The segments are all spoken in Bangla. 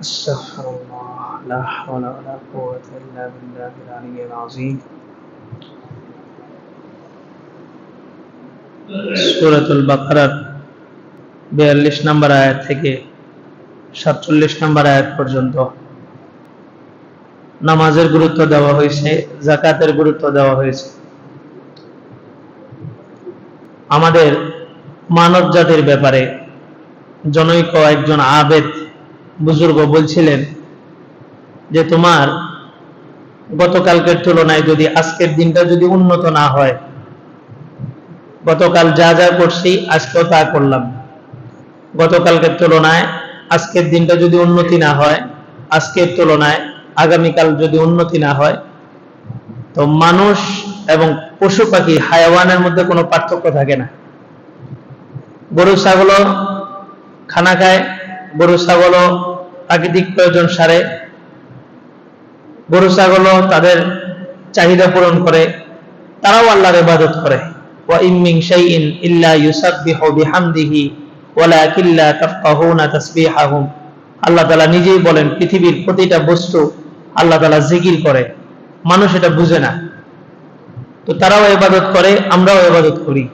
استغفر الله لا حول ولا قوة إلا بالله العلي العظيم সুরাতুল বাকারার বিয়াল্লিশ نمبر آيات থেকে সাতচল্লিশ নম্বর আয়াত পর্যন্ত। নামাজের গুরুত্ব দেওয়া হয়েছে জাকাতের গুরুত্ব দেওয়া হয়েছে। আমাদের মানব জাতির ব্যাপারে জনৈক একজন আবেদ বুজুর্গ বলছিলেন যে তোমার গতকালকের তুলনায় যদি আজকের দিনটা যদি উন্নত না হয়, গতকাল যা যা করছি আজকেও তা করলাম। গতকালকের তুলনায় আজকের দিনটা যদি উন্নতি না হয়, আজকের তুলনায় আগামীকাল যদি উন্নতি না হয়, তো মানুষ এবং পশু পাখি, হায়াওয়ানের মধ্যে কোনো পার্থক্য থাকে না। গরু, ছাগলও খানা খায়, গরু, ছাগলও প্রাকৃতিক প্রয়োজন সারে। গরু, ছাগলও তাদের চাহিদা পূরণ করে। তারাও আল্লাহর ইবাদত করে। শাইইন ইল্লা ইউসাব্বিহু বিহামদিহি তাফকাহুনা তাসবিহাহুম। আল্লাহ তাআলা নিজেই বলেন, পৃথিবীর প্রতিটা বস্তু আল্লাহ তাআলা জিকির করে। মানুষ এটা বুঝে না। তো তারাও ইবাদত করে, আমরাও ইবাদত করি।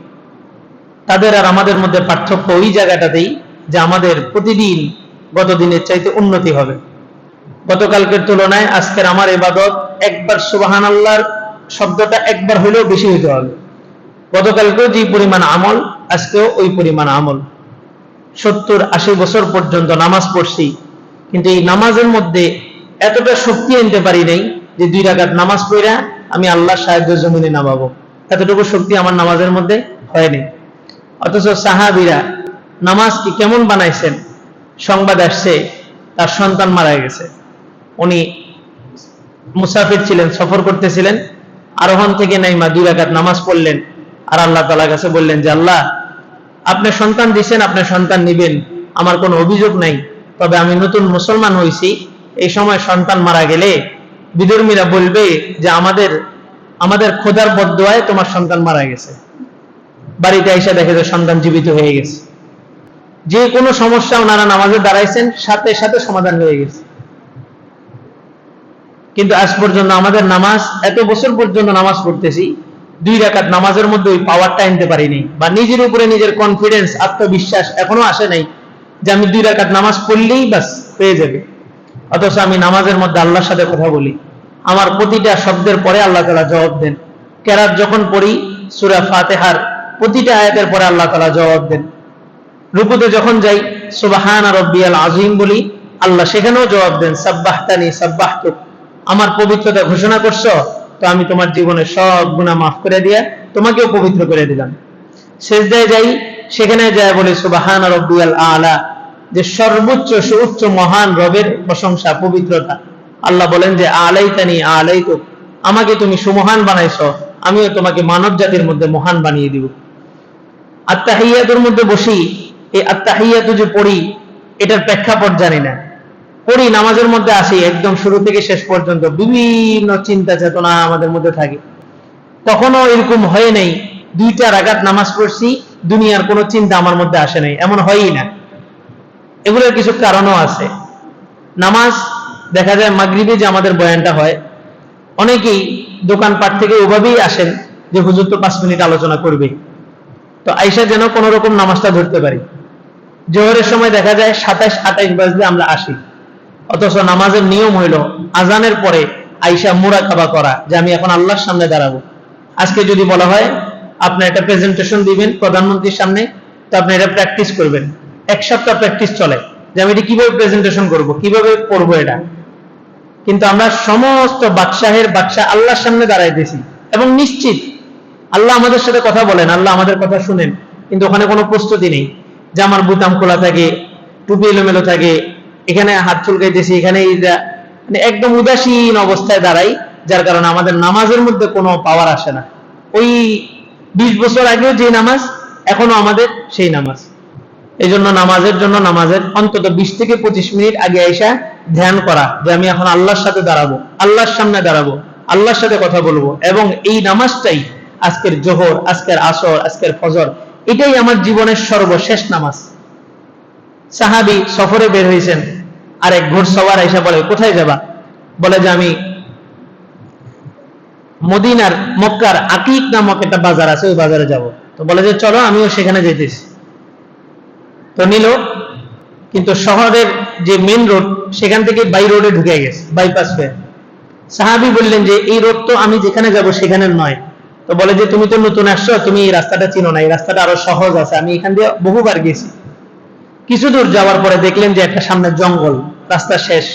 তাদের আর আমাদের মধ্যে পার্থক্য ওই জায়গাটাতেই যে আমাদের প্রতিদিন গত দিনের চাইতে উন্নতি হবে। গতকালকের তুলনায় আজকের আমার এবাদত একবার সুবাহান আল্লাহর শব্দটা একবার হলেও বেশি হইতে হবে। গতকালকেও যে পরিমাণ আমল, আজকেও ওই পরিমাণ আমল। সত্তর আশি বছর পর্যন্ত নামাজ পড়ছি, কিন্তু এই নামাজের মধ্যে এতটা শক্তি আনতে পারি নাই যে দুই রাকাত নামাজ পড়া আমি আল্লাহ সাহায্য জমিনে নামাবো। এতটুকু শক্তি আমার নামাজের মধ্যে হয়নি অথচ সাহাবিরা নামাজকে কেমন বানাইছেন? সংবাদ আসছে, তার সন্তান মারা গেছে। উনি মুসাফির ছিলেন, সফর করতেছিলেন। আরোহণ থেকে নাইমা দুই রাকাত নামাজ পড়লেন আর আল্লাহ তালা কাছে বললেন, যে আল্লাহ, আপনি সন্তান দিছেন, আপনি সন্তান নিবেন, আমার কোনো অভিযোগ নাই। তবে আমি নতুন মুসলমান হয়েছি এই সময় সন্তান মারা গেলে বিধর্মীরা বলবে যে আমাদের আমাদের খোদার বদোয়ায় তোমার সন্তান মারা গেছে। বাড়িতে এসে দেখে যে সন্তান জীবিত হয়ে গেছে। যে কোনো সমস্যা ওনারা নামাজে দাঁড়াইছেন, সাথে সাথে সমাধান হয়ে গেছে। কিন্তু আজ পর্যন্ত আমাদের নামাজ, এত বছর পর্যন্ত নামাজ পড়তেছি, দুই রাকাত নামাজের মধ্যে ওই পাওয়ারটা আনতে পারিনি বা নিজের উপরে নিজের কনফিডেন্স আত্মবিশ্বাস এখনও আসে নাই যে আমি দুই রাকাত নামাজ পড়লেই বাস হয়ে যাবে। অথচ আমি নামাজের মধ্যে আল্লাহর সাথে কথা বলি। আমার প্রতিটা শব্দের পরে আল্লাহ তালা জবাব দেন। কেরাত যখন পড়ি, সুরা ফাতেহার প্রতিটা আয়াতের পরে আল্লাহ তালা জবাব দেন। রুকুতে যখন যাই, সুবাহান রব্বিয়াল আজিম বলি, আল্লাহ সেখানেও জবাব দেন, সাব্বাহতানি সাব্বাহতুক আমার পবিত্রতা ঘোষণা করছ, তো আমি তোমার জীবনে সব গুণা মাফ করে দিয়া তোমাকেও পবিত্র করে দিলাম। শেষদায় যাই, সেখানে যায় বলে, সুবাহান রব্বিয়াল আলা, যে সর্বোচ্চ, সুউচ্চ, মহান রবের প্রশংসা, পবিত্রতা। আল্লাহ বলেন যে, আলাইতানি আলাই তো আমাকে তুমি সুমহান বানাইছো, আমিও তোমাকে মানব জাতির মধ্যে মহান বানিয়ে দিব। আত্মাহিয়াতুর মধ্যে বসি এই আত্মাহিয়াতু যে পড়ি, এটার প্রেক্ষাপট জানি না। পড়ি, নামাজের মধ্যে আসি, একদম শুরু থেকে শেষ পর্যন্ত বিভিন্ন চিন্তা চেতনা আমাদের মধ্যে থাকে। কখনো এরকম হয়ে নেই, দুইটা রাগাত নামাজ পড়ছি, দুনিয়ার কোনো চিন্তা আমার মধ্যে আসে নাই, এমন হয়ই না। এগুলোর কিছু কারণও আছে। নামাজ, দেখা যায় মাগরিবে যে আমাদের বয়ানটা হয়, অনেকেই দোকানপাট থেকে ওভাবেই আসেন যে হুজুর তো পাঁচ মিনিট আলোচনা করবে। তো আইসা যেন কোন রকম নামাজটা ধরতে পারি। জোহরের সময় দেখা যায় সাতাইশ আঠাইশ বাজলে আমরা আসি। অথচ নামাজের নিয়ম হইল আজানের পরে আইসা মুরা কাবা করা, যে আমি এখন আল্লাহর সামনে দাঁড়াবো। আজকে যদি বলা হয়, আপনি একটা প্রেজেন্টেশন দিবেন প্রধানমন্ত্রীর সামনে, তো আপনি এটা প্র্যাকটিস করবেন। এক সপ্তাহ প্র্যাকটিস চলে, যে আমি এটা কীভাবে প্রেজেন্টেশন করব, কীভাবে করব এটা। কিন্তু আমরা সমস্ত বাদশাহের বাদশাহ আল্লাহর সামনে দাঁড়াইতেছি এবং নিশ্চিত, আল্লাহ আমাদের সাথে কথা বলেন, আল্লাহ আমাদের কথা শুনেন, কিন্তু ওখানে কোনো প্রস্তুতি নেই। যে আমার বুতাম খোলা থাকে, টুপি এলোমেলো থাকে, এখানে হাত চুলকাইতেছি, এখানে মানে একদম উদাসীন অবস্থায় দাঁড়াই, যার কারণে আমাদের নামাজের মধ্যে কোনো পাওয়ার আসে না। ওই বিশ বছর আগেও যে নামাজ, এখনও আমাদের সেই নামাজ। এই জন্য নামাজের জন্য নামাজের অন্তত বিশ থেকে পঁচিশ মিনিট আগে আইসা ধ্যান করা, যে আমি এখন আল্লাহর সাথে দাঁড়াবো, আল্লাহর সামনে দাঁড়াবো, আল্লাহর সাথে কথা বলব, এবং এই নামাজটাই আজকের জোহর, আজকের আসর, আজকের ফজর এটাই আমার জীবনের সর্বশেষ নামাজ। সাহাবি সফরে বের হয়েছেন আর এক ঘোড়সওয়ার এসে বলে, কোথায় যাবা? বলে যে, আমি মদিনার মক্কার আকিক নামক একটা বাজার আছে, ওই বাজারে যাব। তো বলে যে, চলো, আমিও সেখানে যেতেছি তো নিল, কিন্তু শহরের যে মেন রোড সেখান থেকে বাই রোডে ঢুকে গেছে বাইপাস হয়ে। সাহাবি বললেন যে, এই রোড তো আমি যেখানে যাব, সেখানে নয়। তো বলে যে, তুমি তো নতুন আসছো, তুমি এই রাস্তাটা চিনো না, এই রাস্তাটা আরও সহজ আছে। আমি এখান দিয়ে বহুবার গেছি। কিছু দূর যাওয়ার পরে দেখলেন যে, একটা সামনে জঙ্গল, রাস্তা শেষ।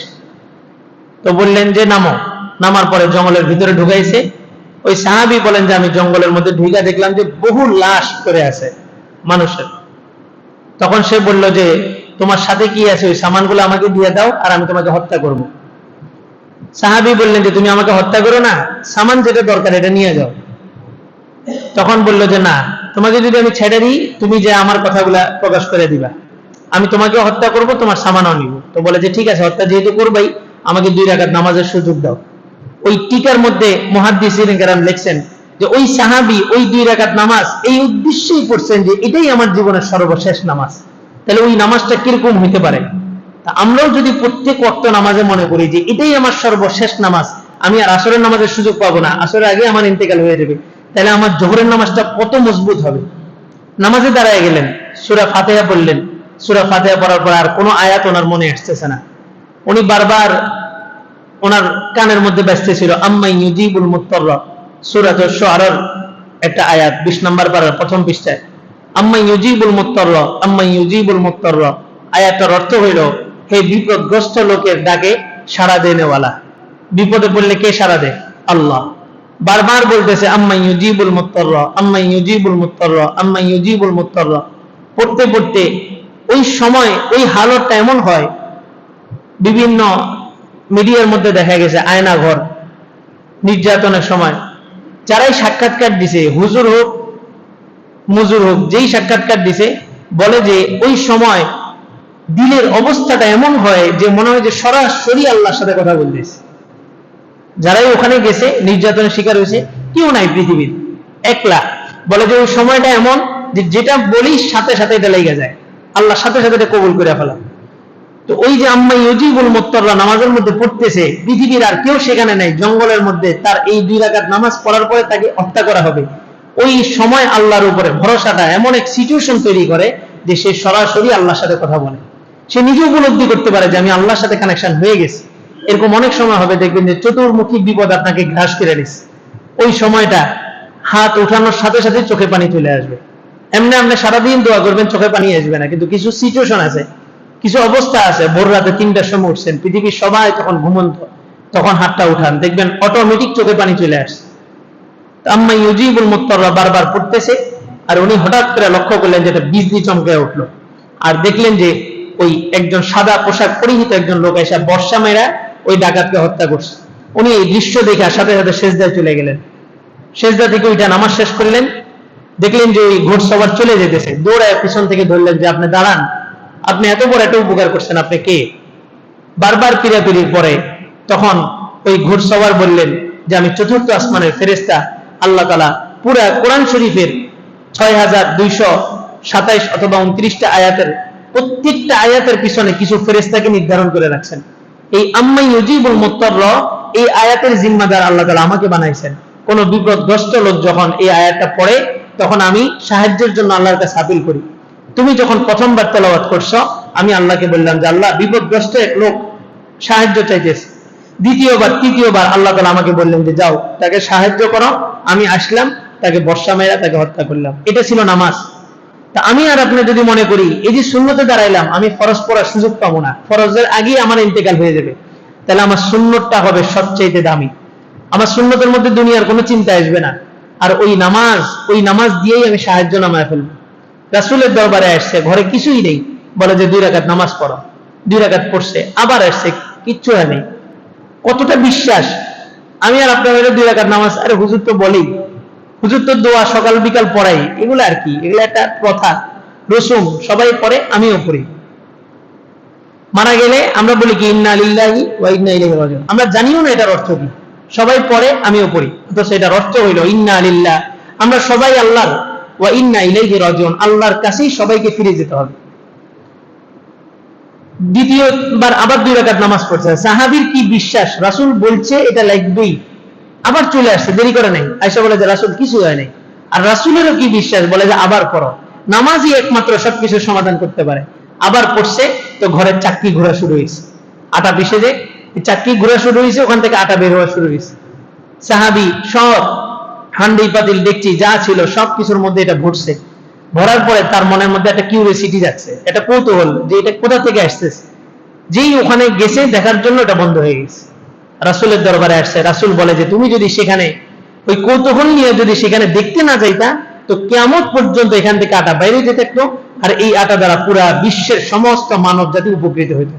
তো বললেন যে, নামো। নামার পরে জঙ্গলের ভিতরে ঢুকাইছে। ওই সাহাবি বলেন যে, আমি জঙ্গলের মধ্যে ঢুকা দেখলাম যে, বহু লাশ পড়ে আছে মানুষের। তখন সে বলল যে, তোমার সাথে কি আছে? ওই সামানগুলো আমাকে দিয়ে দাও আর আমি তোমাকে হত্যা করব। সাহাবি বললেন যে, তুমি আমাকে হত্যা করো না, সামান যেটা দরকার, এটা নিয়ে যাও। তখন বলল যে, না, তোমাকে যদি আমি ছেড়ে দিই, তুমি যে আমার কথাগুলা প্রকাশ করে দিবা। আমি তোমাকে হত্যা করব, তোমার সামানও নিব। তো বলে যে, ঠিক আছে, হত্যা যেহেতু করবাই, আমাকে দুই রাকাত নামাজের সুযোগ দাও। ওই টিকার মধ্যে মহাদ্দিসিন কেরাম লিখছেন যে, ওই সাহাবি ওই দুই রাকাত নামাজ এই উদ্দেশ্যেই পড়ছেন যে, এটাই আমার জীবনের সর্বশেষ নামাজ। তাহলে ওই নামাজটা কীরকম হইতে পারে? তা আমরাও যদি প্রত্যেক ওয়াক্ত নামাজে মনে করি যে, এটাই আমার সর্বশেষ নামাজ, আমি আর আসরের নামাজের সুযোগ পাবো না, আসরের আগে আমার ইন্তেকাল হয়ে যাবে। তাহলে আমার জোহরের নামাজটা কত মজবুত হবে? নামাজে দাঁড়ায় গেলেন, সুরা ফাতেহা বললেন সুরা ফাতেহা পড়ার পর আর কোনো আয়াত ওনার মনে আসতেছে না। উনি বারবার ওনার কানের মধ্যে ব্যস্ত ছিল আম্মাই ইউজিবুল মুত্তর সুরাত শুআরার একটা আয়াত 20 নম্বর পারার প্রথম পৃষ্ঠায়। আম্মাই ইউজিবুল মুত্তর আম্মাই ইউজিবুল মুত্তর আয়াতটার অর্থ হইল, হে বিপদগ্রস্ত লোকের ডাকে সাড়া দেনেওয়ালা। বিপদে পড়লে কে সাড়া দেয়? আল্লাহ। বারবার বলতেছে আম্মাই ইউজিবুল মুত্তর আম্মাই ইউজিবুল মুত্তর আম্মাই ইউজিবুল মুত্তর পড়তে পড়তে ওই সময়, ওই হালতটা এমন হয়, বিভিন্ন মিডিয়ার মধ্যে দেখা গেছে, আয়না ঘর, নির্যাতনের সময়। যারাই সাক্ষাৎকার দিছে, হুজুর হোক, মজুর হোক, যেই সাক্ষাৎকার দিছে, বলে যে ওই সময় দিলের অবস্থাটা এমন হয় যে মনে হয় যে সরাসরি আল্লাহর সাথে কথা বলতেছে। যারাই ওখানে গেছে, নির্যাতনের শিকার হয়েছে, কেউ নাই পৃথিবীর। একলা। বলে যে, ওই সময়টা এমন যে, যেটা বলি সাথে সাথে এটা লেগে যায়। আল্লাহ সাথে সাথে এটা কবুল করে ফেলা তো ওই যে আম্মা ইউজিবুল মুত্তররা নামাজের মধ্যে পড়তেছে, পৃথিবীর আর কেউ সেখানে নাই, জঙ্গলের মধ্যে তার এই দুই রাকাত নামাজ পড়ার পরে তাকে হত্যা করা হবে। ওই সময় আল্লাহর উপরে ভরসাটা এমন এক সিচুয়েশন তৈরি করে যে, সে সরাসরি আল্লাহর সাথে কথা বলে। সে নিজে উপলব্ধি করতে পারে যে, আমি আল্লাহর সাথে কানেকশন হয়ে গেছি। এরকম অনেক সময় হবে, দেখবেন যে চতুর্মুখী বিপদ আপনাকে ঘাস কেড়ে নিচ্ছে ওই সময়টা হাত উঠানোর সাথে সাথে চোখে পানি চলে আসবে। এমনি আপনি সারাদিন দোয়া করবেন চোখে পানি আসবে না। কিন্তু কিছু সিচুয়েশন আছে, কিছু অবস্থা আছে, ভোর রাতে তিনটার সময় উঠছেন, পৃথিবীর সবাই তখন ঘুমন্ত, তখন হাতটা উঠান, দেখবেন অটোমেটিক চোখে পানি চলে আসছে। আম্মা ইউজিবুল মুত্তররা বারবার পড়তেছে, আর উনি হঠাৎ করে লক্ষ্য করলেন যে একটা বিজলি চমকে উঠল। আর দেখলেন যে ওই একজন সাদা পোশাক পরিহিত একজন লোক এসে বর্ষা মেরা ওই ডাকাতকে হত্যা করছে। উনি এই দৃশ্য দেখে সাথে সাথে শেষদায় চলে গেলেন। শেষদা থেকে ওইটা নামাজ শেষ করলেন। দেখলেন যে ওই ঘোড়সওয়ার চলে যেতেছে। দৌড়ায় পিছন থেকে ধরলেন যে, আপনি দাঁড়ান। আপনি এত বড় একটা উপকার করছেন, আপনি কে? বারবার পিড়াপিড়ির পরে তখন ওই ঘোড়সওয়ার বললেন যে, আমি চতুর্থ আসমানের ফেরেস্তা আল্লাহ তালা পুরা কোরআন শরীফের ছয় হাজার দুইশো সাতাইশ অথবা উনত্রিশটা আয়াতের প্রত্যেকটা আয়াতের পিছনে কিছু ফেরেস্তাকে নির্ধারণ করে রাখছেন। এই আম্মাই ইউজিবুল মুত্তর এই আয়াতের জিম্মাদার আল্লাহ তালা আমাকে বানাইছেন। কোন বিপদগ্রস্ত লোক যখন এই আয়াতটা পড়ে, তখন আমি সাহায্যের জন্য আল্লাহর কাছে আপিল করি। তুমি যখন প্রথমবার তেলাওয়াত করছ, আমি আল্লাহকে বললাম যে, আল্লাহ, বিপদগ্রস্ত এক লোক সাহায্য চাইতেছে। দ্বিতীয়বার, তৃতীয়বার আল্লাহ তালা আমাকে বললেন যে, যাও, তাকে সাহায্য করো। আমি আসলাম, তাকে বর্ষা মেয়েরা তাকে হত্যা করলাম। এটা ছিল নামাজ। তা আমি আর আপনি যদি মনে করি, এই যে শূন্যতে দাঁড়াইলাম, আমি ফরজ পড়ার সুযোগ পাবো না। ফরজের আগেই আমার ইন্তেকাল হয়ে যাবে। তাহলে আমার শূন্যটা হবে সবচেয়ে দামি। আমার শূন্যতের মধ্যে দুনিয়ার কোনো চিন্তা আসবে না। আর ওই নামাজ ওই নামাজ দিয়েই আমি সাহায্য নামায় ফেলব। রাসুলের দরবারে আসছে, ঘরে কিছুই নেই। বলে যে, দুই রাকাত নামাজ পড়ো। দুই রাকাত পড়ছে, আবার আসছে, কিচ্ছু হয় নেই। কতটা বিশ্বাস। আমি আর আপনার দুই রাকাত নামাজ, আরে হুজুর তো বলেই। হুজুর তো দোয়া সকাল বিকাল পড়াই, এগুলো আর কি? এগুলো একটা প্রথা। রসুম সবাই পড়ে, আমিও পড়ি। মারা গেলে আমরা বলি কি, ইন্না লিল্লাহি ওয়া ইন্না ইলাইহি রাজিউন। আমরা জানিও না এটার অর্থ কি। সবাই পড়ে, আমিও পড়ি। তো সেটার অর্থ হইল, ইন্না লিল্লাহ। আমরা সবাই আল্লাহর, ওয়া ইন্না ইলাইহি রাজিউন। আল্লাহর কাছেই সবাইকে ফিরে যেতে হবে। দ্বিতীয়বার আবার দুই রাকাত নামাজ পড়ছে সাহাবির কি বিশ্বাস? রাসূল বলছে, এটা লাগবেই। আবার চলে আসছে, দেরি করে নাই। আয়সা বলে যে, রাসূল, কিছু হয় নাই। আর রাসূলেরও কি বিশ্বাস? বলে যে, আবার পড়ো নামাজই একমাত্র সবকিছুর সমাধান করতে পারে। আবার পড়ছে তো ঘরের চাকরি ঘোরা শুরু হয়েছে। আটা পিসে যে চাকরি ঘোরা শুরু হয়েছে, ওখান থেকে আটা বের হওয়া শুরু হয়েছে। সাহাবি সব হান্ডি পাতিল দেখছি, যা ছিল সব কিছুর মধ্যে এটা ঘটছে ভরার পরে তার মনের মধ্যে একটা কিউরিয়াসিটি যাচ্ছে। একটা কৌতূহল যে এটা কোথা থেকে আসতেছে? যেই ওখানে গেছে, দেখার জন্য এটা বন্ধ হয়ে গেছে। রাসুলের দরবারে আসছে। রাসুল বলে যে, তুমি যদি সেখানে ওই কৌতূহল নিয়ে যদি সেখানে দেখতে না যাইতা, তো কেমন পর্যন্ত এখান থেকে আটা বাইরে যেতে থাকতো আর এই আটা দ্বারা পুরা বিশ্বের সমস্ত মানব জাতি উপকৃত হইত।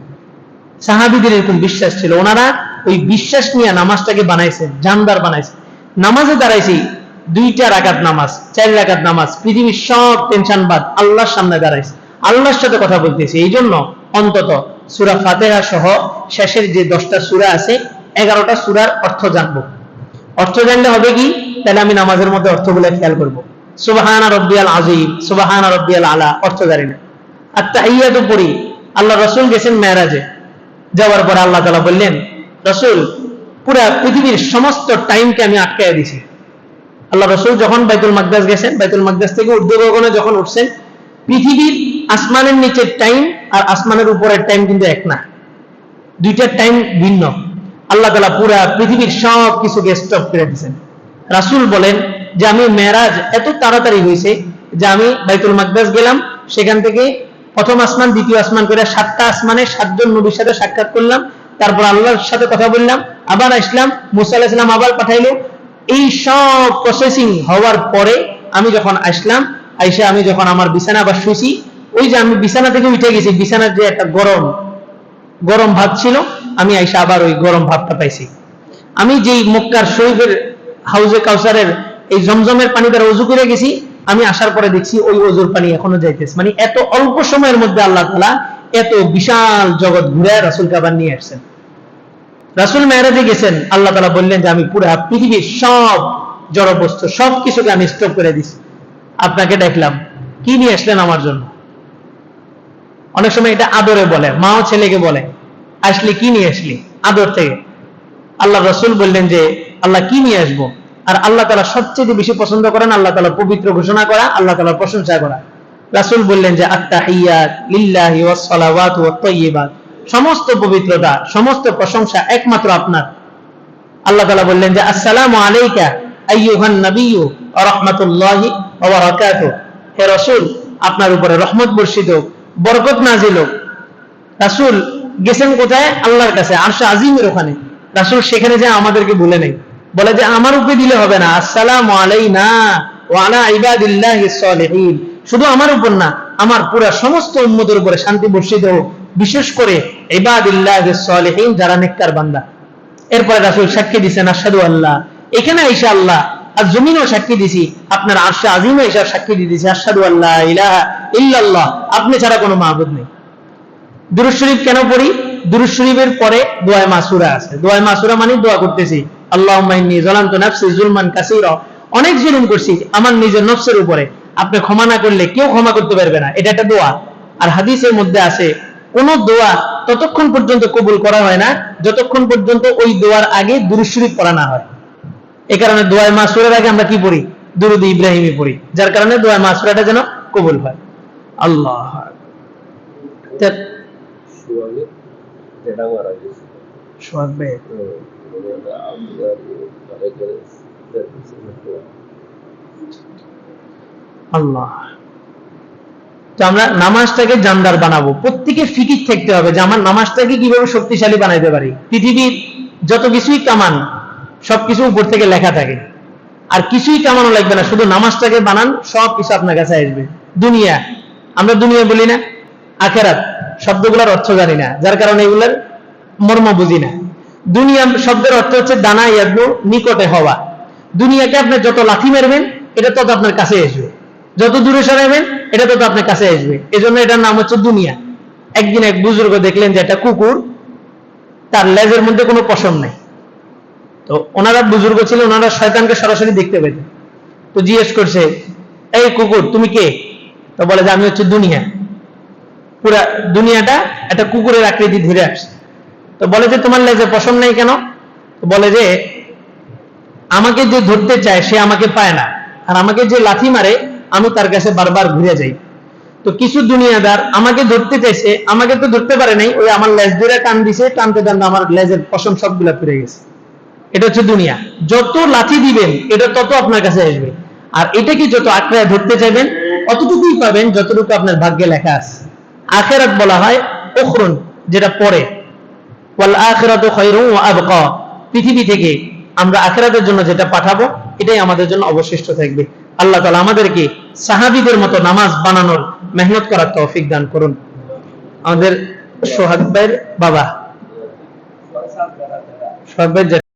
সাহাবিদের এরকম বিশ্বাস ছিল। ওনারা ওই বিশ্বাস নিয়ে নামাজটাকে বানাইছেন, জানদার বানাইছে নামাজে দাঁড়াইছি, দুইটা রাকাত নামাজ, চার রাকাত নামাজ, পৃথিবীর সব টেনশন বাদ আল্লাহর সামনে দাঁড়াইছে। আল্লাহর সাথে কথা বলতেছি। এই জন্য অন্তত সুরা ফাতেহা সহ শেষের যে দশটা সুরা আছে এগারোটা সুরার অর্থ জানব। অর্থ জানলে হবে কি? তাহলে আমি নামাজের মধ্যে অর্থ অর্থগুলো খেয়াল করব। সুবাহানা রব্বিয়াল আজিম সুবাহানা রব্বিয়াল আলা, অর্থ জানি না। আর পড়ি আল্লাহ রসুল গেছেন মেয়ারাজে যাওয়ার পর আল্লাহ তালা বললেন, রসুল, পুরা পৃথিবীর সমস্ত টাইমকে আমি আটকায় দিছি। আল্লাহ রসুল যখন বাইতুল মাকদাস গেছেন, বাইতুল মাকদাস থেকে উর্দু যখন উঠছেন, পৃথিবীর আসমানের নিচের টাইম আর আসমানের উপরের টাইম কিন্তু এক না। দুইটার টাইম ভিন্ন। আল্লাহ তালা পুরা পৃথিবীর সব কিছুকে স্টপ করে দিয়েছেন। রাসুল বলেন যে আমি মেরাজ এত তাড়াতাড়ি হয়েছে যে আমি বাইতুল মাকদাস গেলাম, সেখান থেকে প্রথম আসমান, দ্বিতীয় আসমান করে সাতটা আসমানে সাতজন নবীর সাথে সাক্ষাৎ করলাম, তারপর আল্লাহর সাথে কথা বললাম, আবার আসলাম, মুসা আলাহিসাম আবার পাঠাইলো। এই সব প্রসেসিং হওয়ার পরে আমি যখন আসলাম আইসা আমি যখন আমার বিছানা আবার শুয়েছি ওই যে আমি বিছানা থেকে উঠে গেছি, বিছানার যে একটা গরম গরম ভাব ছিল, আমি আইসা আবার ওই গরম ভাবটা পাইছি। আমি যেই মক্কার শরীফের হাউজে কাউসারের এই জমজমের পানি দ্বারা অজু করে গেছি, আমি আসার পরে দেখছি ওই অজুর পানি এখনও যাইতেছে। মানে এত অল্প সময়ের মধ্যে আল্লাহ তালা এত বিশাল জগৎ ঘুরে রাসুল কাবার নিয়ে আসছেন। রাসুল মেয়ারাজে গেছেন, আল্লাহ তালা বললেন যে আমি পুরা পৃথিবীর সব জড়বস্তু সব কিছুকে আমি স্টপ করে দিছি। আপনাকে দেখলাম। কি নিয়ে আসলেন আমার জন্য? অনেক সময় এটা আদরে বলে, মাও ছেলেকে বলে, আসলে, কি নিয়ে আসলি? আদর থেকে। আল্লাহ রসুল বললেন যে, আল্লাহ, কি নিয়ে আসব? আর আল্লাহ তালা সবচেয়ে বেশি পছন্দ করেন আল্লাহ তালা পবিত্র ঘোষণা করা, আল্লাহ তালা প্রশংসা করা। রাসুল বললেন যে আত্মাহিয়াত লিল্লাহি ওয়াসসালাওয়াত ওয়াত সমস্ত পবিত্রতা, সমস্ত প্রশংসা একমাত্র আপনার। আল্লাহ তালা বললেন যে, আসসালামু আলাইকা আইয়ুহান নাবিয়্যু ওয়া রাহমাতুল্লাহি ওয়া হে রাসূল, আপনার উপরে রহমত বর্ষিত বরকত নাজিল রাসূল গেছেন কোথায়? আল্লাহর কাছে, আরশ আজিমের ওখানে। রাসূল সেখানে যায় আমাদেরকে ভুলে নেই। বলে যে, আমার উপরে দিলে হবে না। আসসালামু আলাইনা ওয়া আলা ইবাদিল্লাহিস সালিহিন। শুধু আমার উপর না, আমার পুরা সমস্ত উম্মতের উপরে শান্তি বর্ষিত হোক। বিশেষ করে ইবাদিল্লাহিস সালিহিন, যারা নেককার বান্দা। এরপরে রাসুল সাক্ষী দিছেন আশহাদু আল্লাহ। এখানে আইসা আল্লাহ আর জমিনও সাক্ষী দিছি। আপনার আরশে আজিমে এসে সাক্ষী দিয়ে দিছি আশহাদু আল্লাহ ইলাহা ইল্লাল্লাহ। আপনি ছাড়া কোনো মাহবুদ নেই। দুরুদ শরীফ কেন পড়ি? দুরুদ শরীফের পরে দোয়ায় মাসুরা আছে। দোয়ায় মাসুরা মানে দোয়া করতেছি। আল্লাহুম্মা ইন্নী যালামতু নাফসি যুলমান কাসীরা। অনেক জুলুম করছি, আমার নিজের নফসের উপরে। আপনি ক্ষমা না করলে কেউ ক্ষমা করতে পারবে না। এটা একটা দোয়া। আর হাদিসের মধ্যে আছে, কোন দোয়া ততক্ষণ পর্যন্ত কবুল করা হয় না, যতক্ষণ পর্যন্ত ওই দোয়ার আগে দুরুদ শরীফ না হয়। এই কারণে দোয়ায় মাসুরের আগে আমরা কি পড়ি? দুরুদ ইব্রাহিমী পড়ি। যার কারণে দোয়ায় মাসুরাটা যেন কবুল হয়। আল্লাহ ভাই। আল্লাহ। তো আমরা নামাজটাকে জানদার বানাবো। প্রত্যেকে ফিকির থাকতে হবে যে আমার নামাজটাকে কীভাবে শক্তিশালী বানাইতে পারি? পৃথিবীর যত কিছুই কামান সবকিছু উপর থেকে লেখা থাকে। আর কিছুই কামানো লাগবে না, শুধু নামাজটাকে বানান, সব কিছু আপনার কাছে আসবে। দুনিয়া, আমরা দুনিয়া বলি না, আখেরাত, শব্দগুলোর অর্থ জানি না, যার কারণে এগুলোর মর্ম বুঝি না। দুনিয়া শব্দের অর্থ হচ্ছে দানা ইয়াদু নিকটে হওয়া। দুনিয়াকে আপনি যত লাথি মারবেন, এটা তত আপনার কাছে আসবে। যত দূরে সরাবেন, এটা তত আপনার কাছে আসবে। এজন্য এটার নাম হচ্ছে দুনিয়া। একদিন এক বুজুর্গ দেখলেন যে একটা কুকুর, তার লেজের মধ্যে কোনো পশম নেই। তো ওনারা বুজুর্গ ছিল, ওনারা শয়তানকে সরাসরি দেখতে পেতেন। তো জিজ্ঞেস করছে, এই কুকুর, তুমি কে? তো বলে যে, আমি হচ্ছে দুনিয়া। পুরা দুনিয়াটা একটা কুকুরের আকৃতি ধরে আসছে। তো বলে যে, তোমার লেজে পশম নেই কেন? তো বলে যে, আমাকে যে ধরতে চায়, সে আমাকে পায় না। আর আমাকে যে লাথি মারে, আমি তার কাছে বারবার ঘুরে যাই। তো কিছু দুনিয়াদার, আমাকে ধরতে চাইছে, আমাকে তো ধরতে পারে নাই, ওই আমার লেজ ধরে টান দিছে, টানতে টানতে আমার লেজের পশম সবগুলা ফিরে গেছে। এটা হচ্ছে দুনিয়া। যত লাথি দিবেন, এটা তত আপনার কাছে আসবে। আর এটা কি যত আঁকড়ায় ধরতে চাইবেন, অতটুকুই পাবেন যতটুকু আপনার ভাগ্যে লেখা আছে। আখেরাত বলা হয় ওখরুন যেটা পরে ওয়াল আখিরাতু আবকা। পৃথিবী থেকে আমরা আখিরাতের জন্য যেটা পাঠাবো, এটাই আমাদের জন্য অবশিষ্ট থাকবে। আল্লাহ তালা আমাদেরকে সাহাবিদের মতো নামাজ বানানোর মেহনত করার তৌফিক দান করুন। আমাদের সোহাগ বাবা। সোহাগ